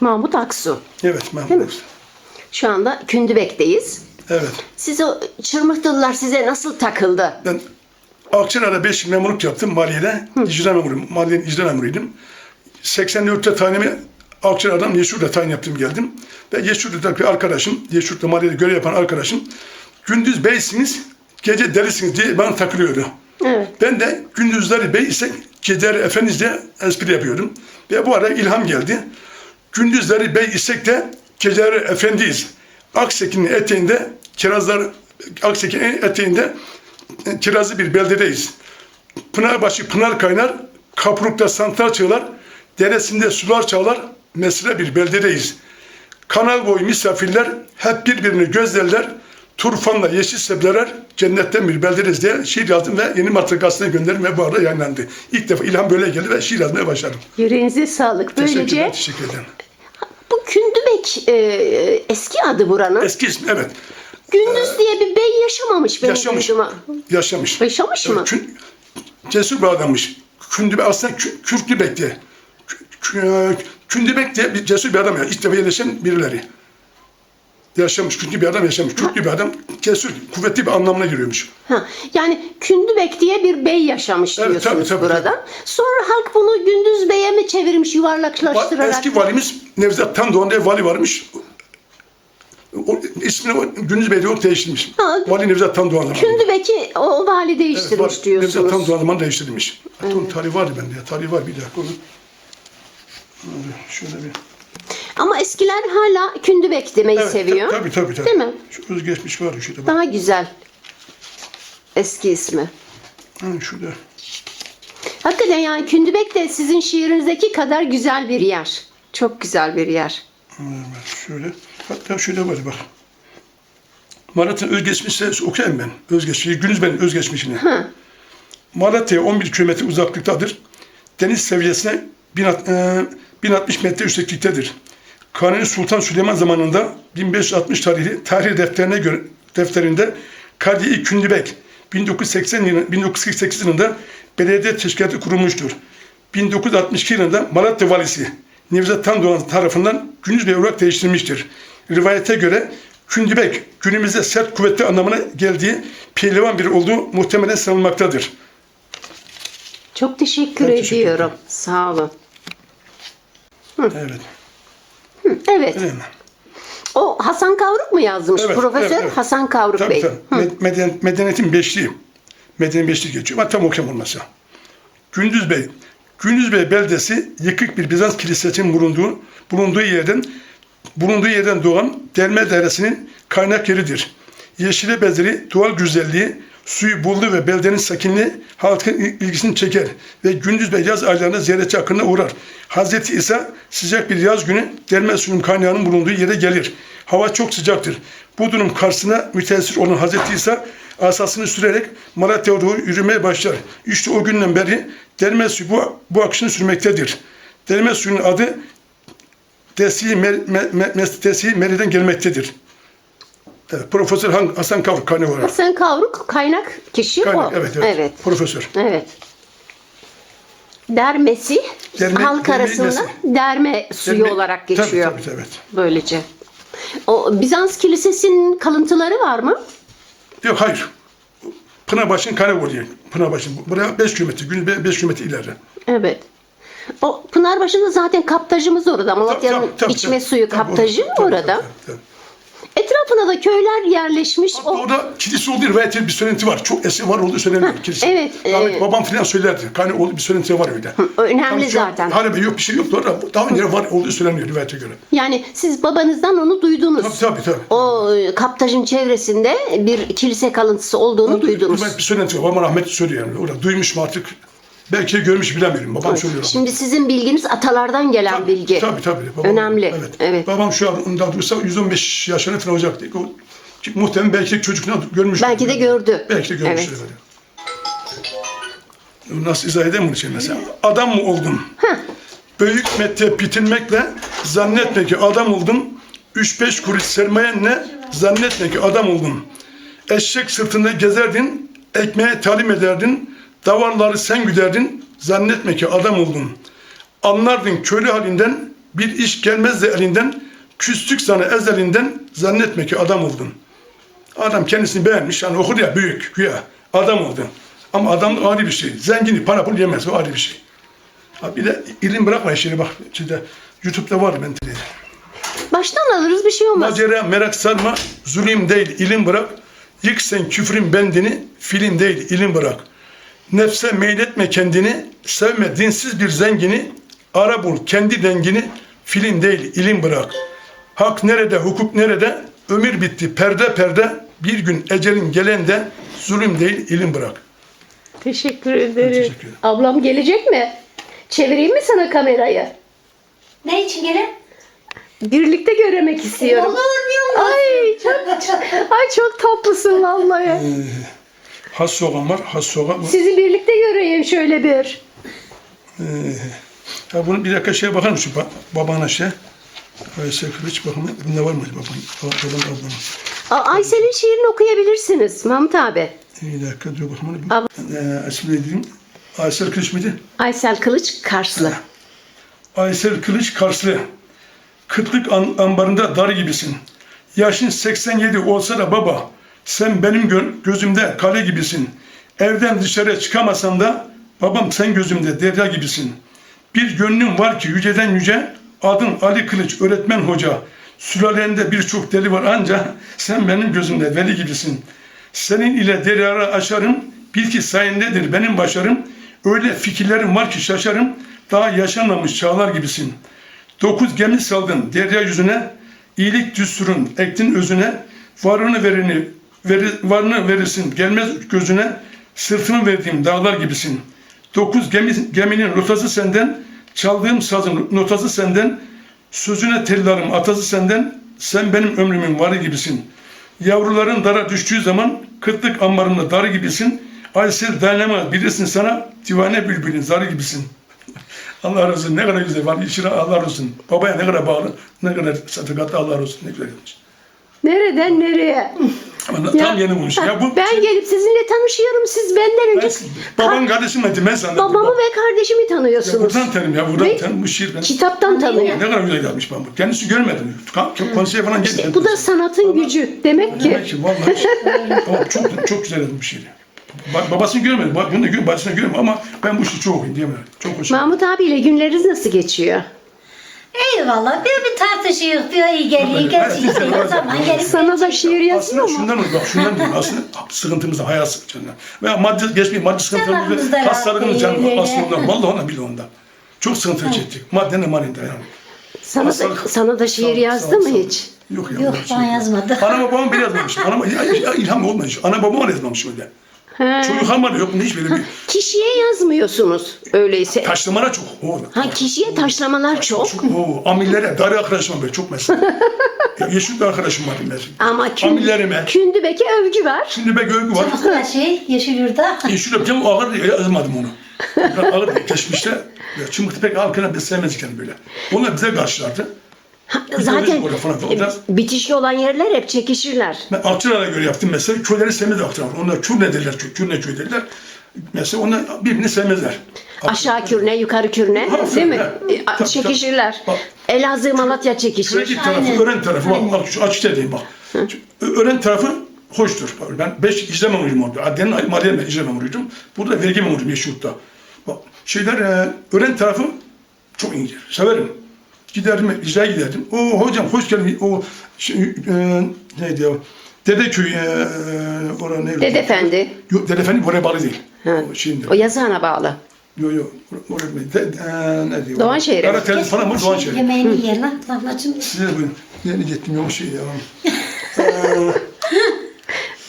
Mahmut Aksu. Evet? Mahmut. Şu anda Kündübek'teyiz. Evet. Siz o çırmıklılar size nasıl takıldı? Ben Akçalar'da 5 yıl memurluk yaptım maliyede. İcra memuruyum. Maliyenin icra memuruydum. 84'te tayinimi Akçalar'dan Yeşur'da tayin yaptım geldim. Ve Yeşur'da bir arkadaşım, Yeşur'da maliyede görev yapan arkadaşım, gündüz beysiniz, gece delisiniz diye bana takılıyordu. Evet. Ben de gündüzleri bey ise geceleri efendiz diye espri yapıyordum. Ve bu ara ilham geldi. Gündüzleri bey isek de geceleri efendiyiz. Aksekin'in eteğinde, Kirazlar Aksekin'in eteğinde e, kirazlı bir beldedeyiz. Pınarbaşı pınar kaynar, Kapruk'ta santral çığlar, deresinde sular çağlar, mesire bir beldedeyiz. Kanal boyu misafirler hep birbirini gözlerler, turfanla yeşil sebzeler cennetten bir beldedeyiz diye şiir yazdım ve yeni matrakasına gönderdim ve bu arada yayınlandı. İlk defa ilham böyle geldi ve şiir yazmaya başladım. Yüreğinize sağlık. Böylece teşekkür ederim. bu Kündübek e, eski adı buranın. Eski ismi evet, Gündüz diye bir bey yaşamamış benim yaşamış, duyduğuma. yaşamış. Yaşamış mı? Kün- cesur bir adammış. Kündübek aslında kü, Kürtlübek diye. Kü, kü, Kündübek diye bir cesur bir adam ya. İlk defa yerleşen birileri. Yaşamış, Kürtlü bir adam yaşamış. Kürtlü bir adam, cesur, kuvvetli bir anlamına giriyormuş. Ha, yani Kündübek diye bir bey yaşamış Evet, diyorsunuz tabii, tabii, burada. Sonra halk bunu Gündüz Bey'e mi çevirmiş Va- yuvarlaklaştırarak? Eski valimiz Nevzat Tandoğan diye vali varmış. O, ismini Gündüz Bey diye o değiştirmiş. Ha. Vali Nevzat Tandoğan zamanında. Kündübek'i o vali Evet, değiştirmiş var. Nevzat diyorsunuz. Tandoğan zamanında değiştirilmiş. Evet. Onun tarihi vardı bende ya. Tarihi var bir dakika. Onu. Şöyle bir. Ama eskiler hala Kündübek demeyi Evet, seviyor. Tabii tabii tabii. Değil mi? Şu özgeçmiş var şurada. Bak. Daha güzel. Eski ismi. Ha, şurada. Hakikaten yani Kündübek de sizin şiirinizdeki kadar güzel bir yer. Çok güzel bir yer. Bak Şöyle. Hatta şöyle var bak. Malatya'nın özgeçmişi okuyayım ben. Özgeçmişi. Günüz benim özgeçmişini. Malatya 11 kilometre uzaklıktadır. Deniz seviyesine 1000 at- e, 1060 metre yüksekliktedir. Kanuni Sultan Süleyman zamanında 1560 tarihli tarih defterine göre defterinde Kadi Kündübek 1980 yılı, 1948 yılında belediye teşkilatı kurulmuştur. 1962 yılında Malatya valisi Nevzat Tandoğan tarafından Gündüz Bey olarak değiştirilmiştir. Rivayete göre Kündübek günümüzde sert kuvvetli anlamına geldiği pehlivan biri olduğu muhtemelen sanılmaktadır. Çok teşekkür Ben teşekkür ediyorum. Sağ olun. Hı, Evet. Evet. O Hasan Kavruk mu yazmış? Evet, Profesör evet, evet. Hasan Kavruk Tabii Bey. tabii. Med- meden- medeniyetin beşliği. Medeni beşlik geçiyor. Ama tam okuyam olmasa. Gündüz Bey. Gündüz Bey beldesi yıkık bir Bizans kilisesinin bulunduğu, bulunduğu yerden bulunduğu yerden doğan Delme Deresi'nin kaynak yeridir. Yeşile bezeli, doğal güzelliği, suyu buldu ve beldenin sakinliği halkın il- ilgisini çeker ve gündüz ve yaz aylarında ziyaretçi akınına uğrar. Hazreti İsa sıcak bir yaz günü Delme suyun kaynağının bulunduğu yere gelir. Hava çok sıcaktır. Bu durum karşısına müteessir olan Hazreti İsa asasını sürerek Malatya'ya doğru yürümeye başlar. İşte o günden beri Delme suyu bu, bu akışını sürmektedir. Delme suyunun adı Desi, mer, me, me, mes- Desi Meri'den gelmektedir. Evet, Profesör Han- Hasan Kavruk kaynak olarak. Hasan Kavruk kaynak kişi Kaynak, o. evet, evet, evet. Profesör. Evet. Dermesi Derme- halk derme arasında nesi? derme suyu Derme- olarak Tabii, geçiyor. Tabii, tabii, evet. Böylece. O Bizans Kilisesi'nin kalıntıları var mı? Yok hayır. Pınarbaşı'nın kaynak oluyor. Pınarbaşı'nın. Buraya 5 kilometre, gün 5 kilometre ileride. Evet. O Pınarbaşı'nda zaten kaptajımız orada. Malatya'nın Tabii, tabii, içme tabii. suyu Tabii, kaptajı orada. mı Tabii, orada? tabii, tabii. Etrafına da köyler yerleşmiş. Hatta O orada kilise olduğu rivayet bir söylenti var. Çok eski var olduğu söyleniyor kilise. evet, Rahmetli e- babam falan söylerdi. Kaynak olduğu bir söylenti var öyle. önemli an zaten. Hala yok bir şey yok. Doğru. Daha önce var olduğu söyleniyor rivayete göre. Yani siz babanızdan onu duydunuz. Tabii tabii tabii. O e, kaptajın çevresinde bir kilise kalıntısı olduğunu duydunuz. Rivayet bir söylenti var. Babam rahmetli söylüyor yani. Orada duymuş mu artık? Belki de görmüş bilemiyorum. Babam söylüyor. Şimdi sizin bilginiz atalardan gelen bilgi. Tabii tabii. Babam, Önemli, Evet. evet. Babam şu an daha duysa 115 yaşına falan olacaktı. O, muhtemelen belki de çocukluğunda görmüş. Belki de gördü. Belki de görmüş. Evet. Evet. Nasıl izah edeyim bunu şimdi mesela? Adam mı oldum? Büyük mektep bitirmekle zannetme ki adam oldum. 3-5 kuruş sermayenle zannetme ki adam oldum. Eşek sırtında gezerdin, ekmeğe talim ederdin, davarları sen güderdin, zannetme ki adam oldun. Anlardın köylü halinden, Bir iş gelmez de elinden, küstük sana ezelinden, zannetme ki adam oldun. Adam kendisini beğenmiş, yani okur ya büyük, güya adam oldu. Ama adam ayrı bir şey. Zengini para pul yemez, o ayrı bir şey. Ha bir de ilim bırakma işini bak. Şimdi YouTube'da var ben. Baştan alırız bir şey olmaz. Macera merak sarma, zulüm değil ilim bırak. Yık sen küfrün bendini, film değil ilim bırak. Nefse meyletme kendini, sevme dinsiz bir zengini, ara bul kendi dengini, film değil ilim bırak. Hak nerede, hukuk nerede, ömür bitti perde perde, bir gün ecelin gelende, zulüm değil ilim bırak. Teşekkür ederim. teşekkür ederim. Ablam gelecek mi? Çevireyim mi sana kamerayı? Ne için gelin? Birlikte görmek istiyorum. Olur mu? Ay çok, ay çok tatlısın vallahi. Has soğan var, has soğan. Sizi birlikte göreyim şöyle bir. Ya bunu bir dakika şeye bakar mısın? Ba babana şey. Aysel Kılıç bakın. Bunda var mı baban? Baban. Aa, Aysel'in şiirini okuyabilirsiniz Mahmut abi. Bir dakika dur bakayım. Ab- Ee, ismi ne diyeyim? Aysel Kılıç mıydı? Aysel Kılıç Karslı. Aysel Kılıç Karslı. Kıtlık ambarında dar gibisin. Yaşın 87 olsa da baba, sen benim gö- gözümde kale gibisin. Evden dışarı çıkamasan da babam sen gözümde derya gibisin. Bir gönlüm var ki yüceden yüce, adın Ali Kılıç öğretmen hoca. Sülalende birçok deli var anca sen benim gözümde veli gibisin. Senin ile deryara aşarım, bil ki sayendedir benim başarım. Öyle fikirlerim var ki şaşarım, daha yaşanmamış çağlar gibisin. Dokuz gemi saldın derya yüzüne, iyilik düsturun ektin özüne, varını verini veri, varını verirsin gelmez gözüne, sırtımı verdiğim dağlar gibisin. Dokuz gemi, geminin rotası senden, çaldığım sazın notası senden, sözüne tellarım atası senden, sen benim ömrümün varı gibisin. Yavruların dara düştüğü zaman kıtlık ambarında darı gibisin. Aysel dayanamaz bilirsin sana divane bülbülün zarı gibisin. Allah razı olsun. Ne kadar güzel var. İşine Allah razı olsun. Babaya ne kadar bağlı, ne kadar sadakatli Allah razı olsun. Ne güzel yapmış. Nereden nereye? Ama tam yeni bulmuş. Ya bu ben gelip sizinle tanışıyorum. Siz benden önce ben, babam kardeşim dedim ben sana. babamı ve kardeşimi Ya tanıyorsunuz. buradan tanım ya buradan Ve tanım. Bu şiir ben. Kitaptan tanıyor. Ne kadar güzel yapmış ben bu. Kendisi görmedim. Konseye falan geldi. Bu da sanatın gücü. Demek ki Demek ki vallahi çok çok güzel yazmış şiiri. Ba- babasını görmedim. Bunu da gör, babasını görmedim ama ben bu işi çok okuyayım diyemem. Çok hoş. Mahmut abiyle günleriniz nasıl geçiyor? Eyvallah. Bir bir tartışıyor, bir iyi geliyor, geçiyor. O zaman gelip Sana da şiir yazıyor Aslında mu? şundan bak şundan diyeyim. Aslında sıkıntımız da hayat sıkıntımız. Veya maddi geçmeyin maddi sıkıntılarımız Zamanımızda ve rahat hastalıkımız değil, canım öyle. aslında. Vallahi ona bile ondan. Çok sıkıntı çektik. Madden de maninde yani. Sana da, sana da şiir yazdı mı hiç? Yok ya. Yok, öyle bir şey bana yok. yazmadı. Ana babam bir yazmamış. Ana, ya, ya, ilham olmamış. Ana babam da yazmamış öyle. He. Çocuk harmanı yok. Hiç böyle bir Kişiye yazmıyorsunuz öyleyse. taşlamana çok. O, Ha kişiye taşlamalar çok. çok. O, amillere, darı arkadaşım var böyle çok mesela. ya, yeşil bir arkadaşım var mesela. Ama kün, Amillerime. Kündübek'e övgü var. Şimdi be gölgü var. Çocuklar şey, Yeşilyurt'ta. Yeşil öpeceğim o ağır diye yazmadım onu. Ben ağır geçmişte ya, Çımıklı pek halkına biz sevmezdik yani böyle. Onlar bize karşılardı. Ha, Biz Zaten öyle falan bitişli olan yerler hep çekişirler. Ben Akçılar'a göre yaptım mesela. Köyleri sevmez Akçılar. Onlar kür ne derler, kür, kür ne köy derler. Mesela onlar birbirini sevmezler. Aşağı kürne, yukarı kürne Ha, değil mi? tabii, E, tabii. Çekişirler. Bak. Elazığ, Malatya çekişir. Kürecik tarafı, Aynen. öğren tarafı, bak, bak şu açıkça diyeyim bak. Ö- Öğren tarafı hoştur. Ben beş icra memuruyum orada. Adliyenin Maliye ben icra memuruydum. Burada vergi memuruyum Yeşilurt'ta. Bak, şeyler, e, öğren tarafı çok iyidir. Severim. Giderdim, icraya giderdim. O hocam hoş geldin. O şey, e, neydi ya? Dedeköy, e, orada ne? Dedefendi. Yok, Dedefendi buraya bağlı değil. Ha. O şeyinde. O yazana bağlı. Yok yok. Oraya de, e, ne diyor? Doğanşehir'e mi? Karatel falan var Doğanşehir. Yemeğini yer lan. Lahmacun. Size buyurun. Yeni gittim yok şey ya. Eee,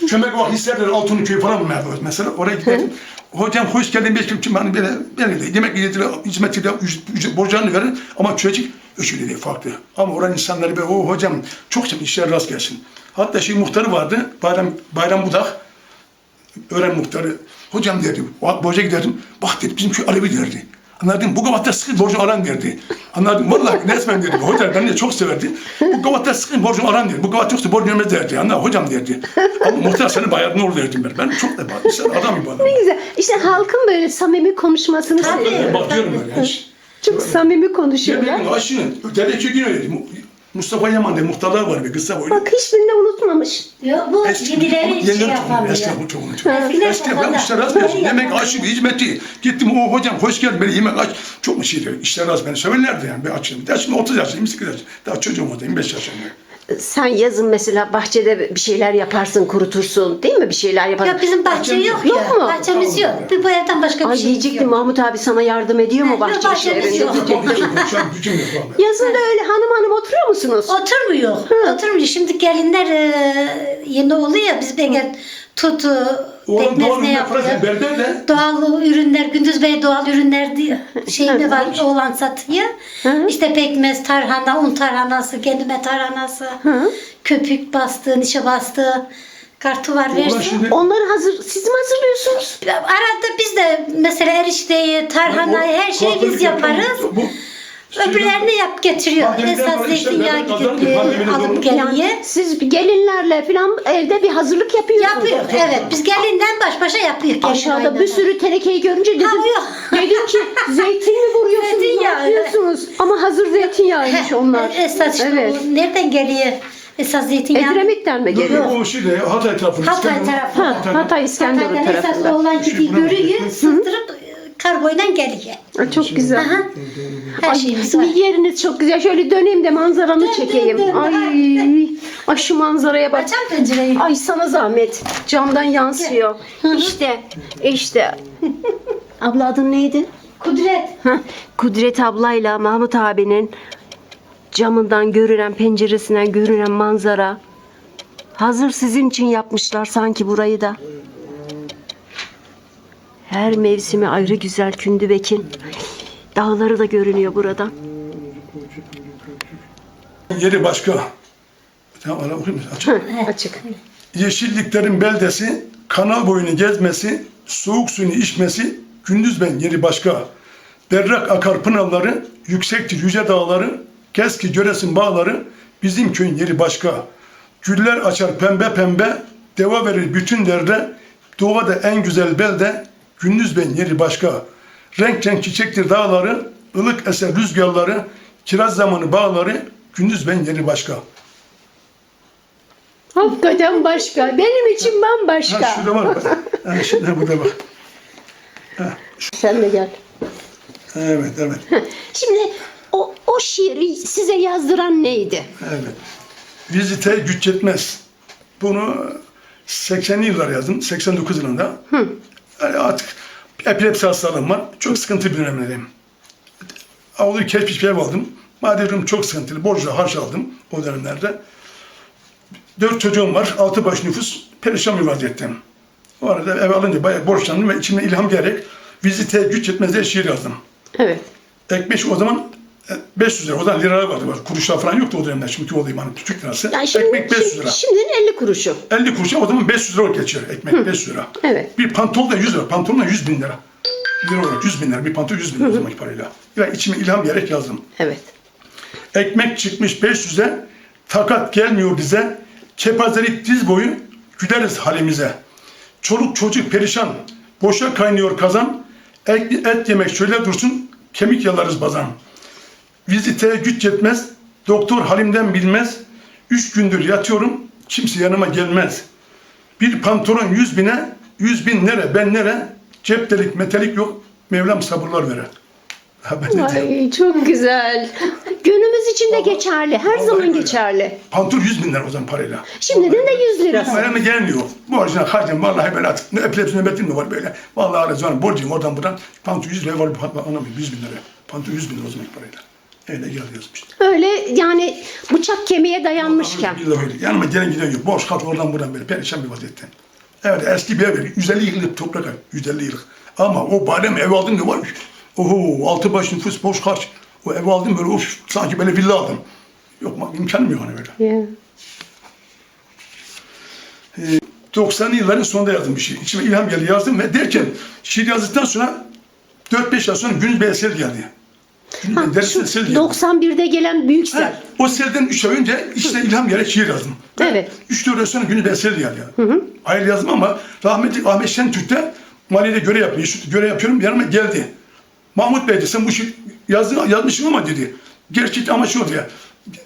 Kömek var hislerler altını köy falan mı mesela oraya gittim. Hocam hoş geldin beş kim bana böyle böyle yemek yedire hizmet yedire ücret borcunu verin ama çocuk öyle değil farklı. Ama oranın insanları böyle o hocam çok çok işler rast gelsin. Hatta şey muhtarı vardı Bayram Bayram Budak öğren muhtarı hocam derdi bak borca giderdim bak dedi bizim köy Alevi derdi. Anladım bu gavatta sıkın borcu aran derdi. Anladım vallahi resmen dedi. Hoca beni de çok severdi. Bu gavatta sıkın borcu aran derdi. Bu gavat yoksa borcu vermez derdi. Anladın hocam derdi. Ama muhtar senin bayardın olur derdim ben. Ben çok da sen adam gibi adam. Ne güzel. İşte halkın böyle samimi konuşmasını seviyorum. Bakıyorum öyle. hiç. Çok samimi konuşuyorlar. Yemeğin aşını, dede iki gün öyleydi. Mu- Mustafa Yaman diye muhtarlar var bir kısa boylu. Bak hiçbirini unutmamış. Yok bu yenileri hiç şey Yenileri çok yapamıyor. Eski bu çok unutuyor. Eskiler Eski o ben işler az benim. Yemek yapamıyor. aşı hizmeti. Gittim o hocam hoş geldin beni yemek aç. Çok mu şey diyor. İşler az beni severlerdi yani. Ben açım. Ya şimdi 30 yaşındayım, 28 yaşındayım. Daha çocuğum oldu 25 yaşındayım. Sen yazın mesela bahçede bir şeyler yaparsın, kurutursun değil mi? Bir şeyler yaparsın. Yok bizim bahçe Bahçemiz yok, yok ya. mu? Bahçemiz yok. Bir bu evden başka bir Ay şey diyecektim yok. Mahmut abi sana yardım ediyor mu Yok, bahçe bahçemiz işlerinde? yok. Yok. Yazın da öyle hanım hanım oturuyor musunuz? Oturmuyor. Oturmuyor. Şimdi gelinler e, yeni oluyor ya biz Ege tutu, Oğlum pekmez doğru ne ne yapıyor? yaparsan berber de. Doğal ürünler, Gündüz Bey doğal ürünler diye şey mi var olan satıyor. Hı. İşte pekmez, tarhana, un tarhanası, kendime tarhanası, Hı. köpük bastı, nişe bastı, kartı var Ulan versin. şimdi Onları hazır, siz mi hazırlıyorsunuz? Arada biz de mesela erişteyi, tarhanayı, her şeyi biz yaparız. Bu, Öbürlerini yap getiriyor. Esas zeytinyağı gidip e, alıp geliyor. Siz gelinlerle falan evde bir hazırlık yapıyorsunuz. Yapıyor. Evet. Biz gelinden baş başa yapıyor. gelin Aşağıda bir sürü tenekeyi görünce dedim, yok. dedim ki zeytin mi vuruyorsunuz, ne yapıyorsunuz? Ama hazır zeytinyağıymış onlar. Esas işte Evet. o nereden geliyor? Esas zeytinyağı. Edremit'ten mi geliyor? Bu şeyde Hatay tarafında. Hatay İskenderun- tarafı. Ha, Hatay İskenderun Hatay'dan esas oğlan gidiyor buna görüyor, kargoyla geliyor. Ay, Çok güzel. Aha. Her Ay, şeyimiz var. bir yeriniz çok güzel. Şöyle döneyim de manzaranı Dön, çekeyim. dön, dön. Ay, ay şu manzaraya bak. Açam pencereyi. Ay sana zahmet. Camdan yansıyor. İşte, işte. Abla adın neydi? Kudret. Kudret ablayla Mahmut abinin camından görünen, penceresinden görünen manzara. Hazır sizin için yapmışlar sanki burayı da. Her mevsimi ayrı güzel Kündübek'in. Dağları da görünüyor buradan. Yeri başka. Tamam? Açık. Açık. Yeşilliklerin beldesi, kanal boyunu gezmesi, soğuk suyunu içmesi, gündüz ben yeri başka. Berrak akar pınarları, yüksektir yüce dağları, kes ki göresin bağları, bizim köyün yeri başka. Güller açar pembe pembe, deva verir bütün derde, doğada en güzel belde, gündüz ben yeri başka. Renk renk çiçektir dağları, ılık eser rüzgarları, kiraz zamanı bağları, gündüz ben yeri başka. Hakikaten başka. Benim için bambaşka. Ha şurada var bak. Ha, şimdi burada bak. Sen de gel. Evet, evet, Şimdi o, o şiiri size yazdıran neydi? evet. Vizite güç yetmez. Bunu 80'li yıllar yazdım. 89 yılında. Yani artık epilepsi hastalığım var. Çok sıkıntı bir dönemdeyim. Avluyu keşfiş bir ev aldım. Maddi durum çok sıkıntılı. Borçla harç aldım o dönemlerde. Dört çocuğum var. Altı baş nüfus. Perişan bir vaziyetteyim. O arada ev alınca bayağı borçlandım ve içimden ilham gelerek Vizite güç yetmez diye şiir yazdım. Evet. Ekmek o zaman 500 lira. O zaman liralar vardı. Var. Kuruşlar falan yoktu o dönemler. Şimdi olayım hani Türk lirası. Yani şimdi, ekmek 500 şimdi- lira. şimdinin 50 kuruşu. 50 kuruşa o zaman 500 lira geçiyor ekmek 500 lira. Evet. Bir pantolon da 100 lira. Pantolon da 100 bin lira. Lira olarak 100 bin lira. Bir pantolon 100 bin lira o zamanki parayla. Ya içime ilham gerek yazdım. Evet. Ekmek çıkmış 500'e. Takat gelmiyor bize. Kepazelik diz boyu. Güleriz halimize. Çoluk çocuk perişan. Boşa kaynıyor kazan. Et, et yemek şöyle dursun. Kemik yalarız bazan. Viziteye güç yetmez. Doktor halimden bilmez. Üç gündür yatıyorum. Kimse yanıma gelmez. Bir pantolon yüz bine. Yüz bin nere ben nere. Cep delik metalik yok. Mevlam sabırlar vere. Ha? Ay çok güzel. Günümüz için de geçerli. Her Vallahi zaman öyle. geçerli. Pantolon 100 bin lira o zaman parayla. Şimdiden de 100 lirası. Ama elime gelmiyor. Borcuna harcam vallahi ben artık ne epilepsi nöbetim mi var böyle. Vallahi ara zaman borcum oradan buradan. Pantolon 100 lira var anlamıyorum 100 bin lira. Pantolon 100 bin lira o zaman parayla. Öyle geldi yazmış. Öyle yani bıçak kemiğe dayanmışken. Bir de böyle. Yanıma gelen giden yok. Borç kat oradan buradan böyle perişan bir vaziyette. Evet eski bir ev veriyor. 150 yıllık toprak ev. 150 yıllık. Ama o badem ev aldım ne varmış. Oho altı baş nüfus borç harç. O ev aldım böyle of sanki böyle villa aldım. Yok imkanım yok hani böyle. Ya. 90'lı yılların sonunda yazdım bir şey. İçime ilham geldi yazdım ve derken şiir yazdıktan sonra 4-5 yıl sonra Gündüz Bey'e sel geldi. Ha, Bey dersi şu sel geldi. 91'de gelen büyük sel. Ha, o selden 3 ay önce işte ilham gelerek şiir yazdım. Evet. 3-4 ay sonra Gündüz Bey'e sel geldi. Hayır yazdım ama rahmetli Ahmet Şentürk de maliyede görev yapıyor. Görev yapıyorum yanıma geldi. Mahmut Bey de sen bu şiir yazdı, yazmışım ama dedi. Gerçek ama şu diye.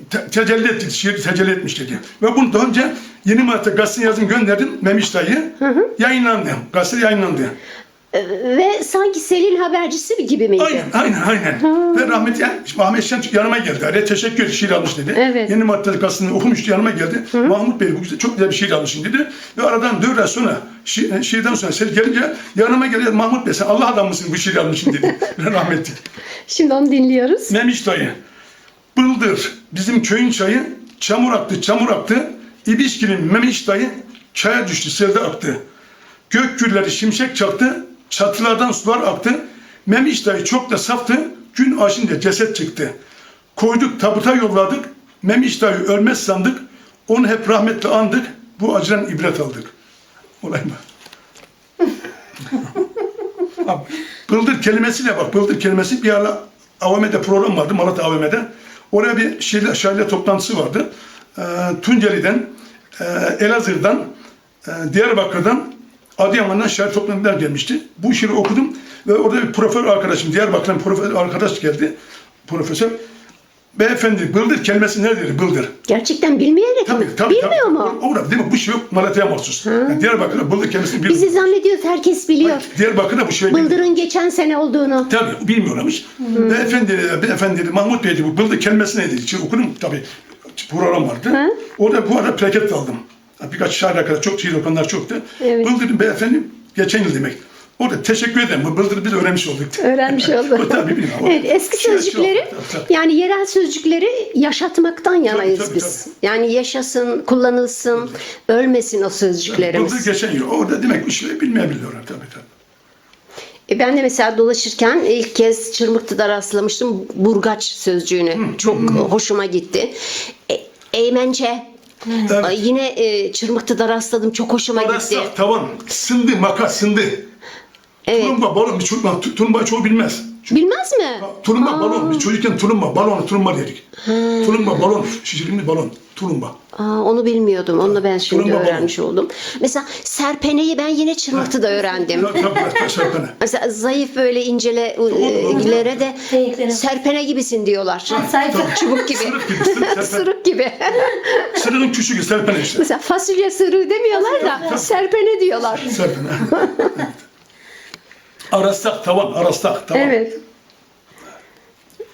Te, tecelli etti, şiir tecelli etmiş dedi. Ve bunu daha önce Yeni Malatya Gazetesi'ne yazın gönderdim Memiş dayı. Yayınlandı. Gazete yayınlandı. Ve sanki Selin habercisi gibi miydi? Aynen, aynen, aynen. Ve rahmetli yani, Ahmet Şen yanıma geldi. Araya teşekkür şiir almış dedi. Evet. Yeni Malatya Gazetesi'ni okumuştu, yanıma geldi. Mahmut Bey bu güzel, çok güzel bir şiir almışsın dedi. Ve aradan dört ay sonra, şi, şiirden sonra sen gelince yanıma geldi. Mahmut Bey sen Allah adam mısın bu şiiri almışsın dedi. Ve rahmetli. Şimdi onu dinliyoruz. Memiş dayı. Bıldır bizim köyün çayı çamur aktı çamur aktı. İbişkinin Memiş dayı çaya düştü selde aktı. Gök gülleri şimşek çaktı. Çatılardan sular aktı. Memiş dayı çok da saftı. Gün aşınca ceset çıktı. Koyduk tabuta yolladık. Memiş dayı ölmez sandık. Onu hep rahmetle andık. Bu acıdan ibret aldık. Olay mı? Abi, Bıldır kelimesiyle bak. Bıldır kelimesi bir ara AVM'de program vardı. Malatya AVM'de. Oraya bir şairler, şairler toplantısı vardı. Ee, Tunceli'den, e, Elazığ'dan, e, Diyarbakır'dan, Adıyaman'dan şair toplantılar gelmişti. Bu şiiri okudum ve orada bir profesör arkadaşım, Diyarbakır'dan profesör arkadaş geldi. Profesör. Beyefendi bıldır kelimesi nedir? Bıldır. Gerçekten bilmeyerek mi? Tabii, tabii, Bilmiyor tabii. mu? Orada değil mi? Bu şey yok Malatya'ya mahsus. Yani Diyarbakır'da bıldır kelimesini bilmiyor. Bizi zannediyoruz herkes biliyor. Diyarbakır'da bu şey bilmiyor. Bıldır'ın geçen sene olduğunu. Tabii bilmiyorlarmış. Beyefendi, beyefendi dedi, Mahmut Bey bu bıldı kelimesi neydi? Şimdi okudum tabii program vardı. Hı. Orada bu arada plaket aldım. Birkaç şair arkadaş, çok şiir okanlar çoktu. Evet. Bıldır beyefendi geçen yıl demek. Orada teşekkür ederim. Bu bıldırı biz öğrenmiş olduk. Öğrenmiş O oldu. tabii bilmiyorum. Evet, eski Şey- şey sözcükleri tabii, tabii. yani yerel sözcükleri yaşatmaktan yanayız tabii, biz. Yani yaşasın, kullanılsın, ölmesin o sözcüklerimiz. Bıldır geçen yıl. Orada demek bu şeyi bilmeyebiliyorlar tabii tabii. E ben de mesela dolaşırken ilk kez Çırmıktı'da rastlamıştım burgaç sözcüğüne. Çok hoşuma gitti. E, eğmence. Evet. Ay, Yine e, Çırmıktı'da rastladım. Çok hoşuma gitti. Tavan, sındı, makas, sındı. Evet. Tulumba, çocuk, tu- tulumba çoğu bilmez. Çünkü Bilmez mi? tulumba, balon, biz çocukken tulumba, balon, tulumba dedik. Tulumba, balon, şişirilmiş balon, tulumba. Aa, onu bilmiyordum. Onu da ben şimdi Tulumba balon. öğrenmiş oldum. Mesela serpeneyi ben yine Çırmıktı'da öğrendim. Tabii tabii, tabii, serpene. Mesela zayıf böyle incelelere de serpene gibisin diyorlar. Sayfa. Çubuk gibi. Sırık gibi, sırık, serpene. Sırık gibi. Sırığın küçüğü serpene işte. Mesela fasulye sırığı demiyorlar da serpene diyorlar. Serpene. Evet. Arastak, tavan, arastak, tavan. Evet.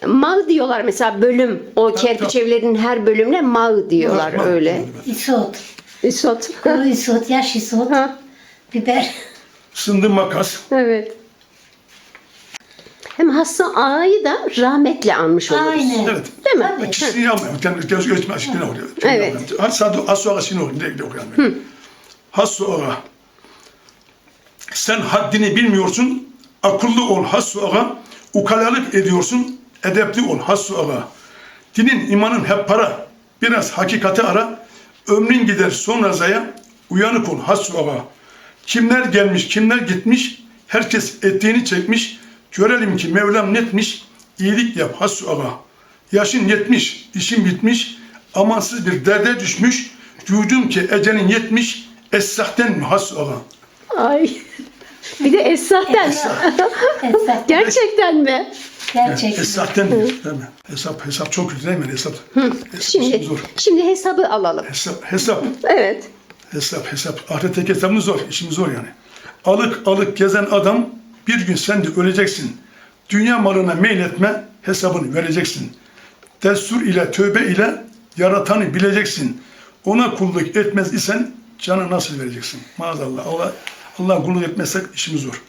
Mağ diyorlar mesela bölüm. O kerpiç tabii. evlerinin her bölümüne mağ diyorlar Mağ, öyle. İsot. İsot. Kuru isot, yaş isot, Ha, biber. Sındı, makas. evet. Hem hassa ağayı da rahmetle anmış oluruz. Aynen. Evet. Değil mi? Tabii. Kişisini yapmıyorum. Kendi göz göçme aşkına oluyor. Evet. Hatta Hasu Ağa şimdi oluyor. Gidiyor yani? Hasu Ağa. Sen haddini bilmiyorsun. Akıllı ol Hasu Ağa. Ukalalık ediyorsun. Edepli ol Hasu Ağa. Dinin imanın hep para. Biraz hakikati ara. Ömrün gider sonra zaya. Uyanık ol Hasu Ağa. Kimler gelmiş, kimler gitmiş. Herkes ettiğini çekmiş. Görelim ki Mevlam netmiş. İyilik yap Hasu Ağa. Yaşın yetmiş, işin bitmiş. Amansız bir derde düşmüş. Duydum ki ecelin yetmiş. Essahten mi Hasu Ağa? Ay. Bir de Esra'den. Hesap. Gerçekten mi? Gerçekten. Hesapten mi? Değil mi? Hesap, hesap çok güzel değil mi? Hesap. Hesap Şimdi zor. şimdi hesabı alalım. Hesap, hesap, Evet. hesap, hesap. Ahiretteki hesabımız zor, işimiz zor yani. Alık alık gezen adam bir gün sen de öleceksin. Dünya malına meyletme, hesabını vereceksin. Destur ile, tövbe ile yaratanı bileceksin. Ona kulluk etmez isen canı nasıl vereceksin? Maazallah. Allah, Allah kulluk etmezsek işimiz zor.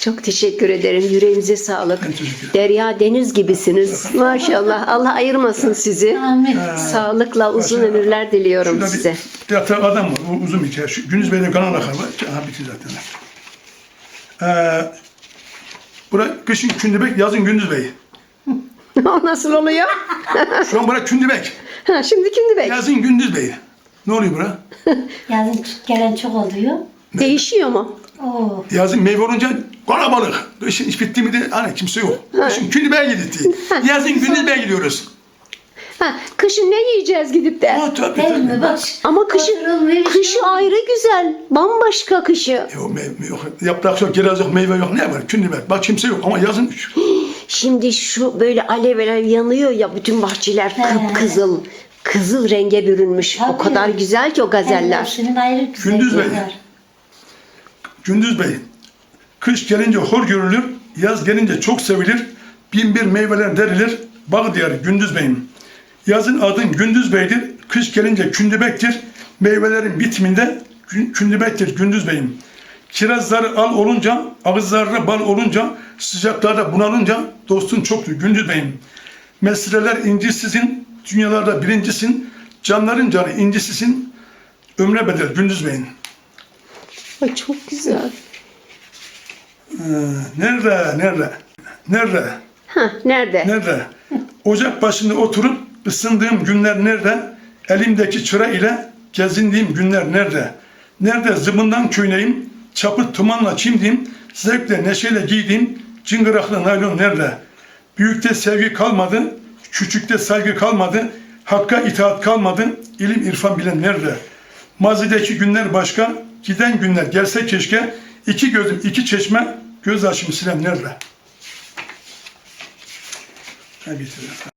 Çok teşekkür ederim. Yüreğinize sağlık. Ben teşekkür ederim. Derya deniz gibisiniz. Maşallah. Allah ayırmasın sizi. Amin. Sağlıkla uzun Başka- ömürler diliyorum Şurada size. Bir yatan adam var. Bu uzun bir hikaye. Şu Gündüz Bey'de kanal akar var. Ha bitti zaten. Ee, bura kışın Kündübek, yazın Gündüz Bey. o nasıl oluyor? Şu an bura Kündübek. Ha, Şimdi kimdi bey? Yazın Gündüz Bey. Ne oluyor bura? Yazın gelen çok oluyor. Değişiyor mu? Oo. Yazın meyve olunca kalabalık. Kışın iş bitti mi de hani kimse yok. Kışın Kündübek'e gitti. Yazın Gündüz Bey'e gidiyoruz. Ha, kışın ne yiyeceğiz gidip de? Ha, tabii, Değil tabii. mi? Bak. Ama kışı, oturulmuyor, kışı ayrı güzel. Bambaşka kışı. Yok meyve yok. Yaprak yok, kiraz yok, meyve yok. Ne var? Kündübek. Bak kimse yok ama yazın Şimdi şu böyle alev alev yanıyor ya bütün bahçeler kıpkızıl. Kızıl renge bürünmüş. O Tabii. kadar güzel ki o gazeller. Hepsinin ayrı Gündüz güzelliği Bey. Gündüz Bey, kış gelince hor görülür, yaz gelince çok sevilir, bin bir meyveler derilir, bağ diyarı Gündüz Bey'im. Yazın adın Gündüz Bey'dir, kış gelince kündübektir, meyvelerin bitiminde kündübektir Gündüz Bey'im. Kirazları al olunca, ağızları bal olunca, sıcaklarda bunalınca dostun çoktur Gündüz Bey'im. Mesleler incisisin, dünyalarda birincisin, canların canı incisisin, ömre bedel Gündüz Bey'im. Ay çok güzel. Nerede, nerede, nerede, Hah, nerede? nerede? Ocak başında oturup ısındığım günler nerede? Elimdeki çıra ile gezindiğim günler nerede? Nerede zıbından köyneyim, çapı tumanla çimdiğim, zevkle neşeyle giydiğim cıngıraklı naylon nerede? Büyükte sevgi kalmadı, küçükte saygı kalmadı, hakka itaat kalmadı, ilim irfan bilen nerede? Mazideki günler başka, giden günler gelse keşke, iki gözüm iki çeşme, göz yaşımı silen nerede? Ha, bitirdim.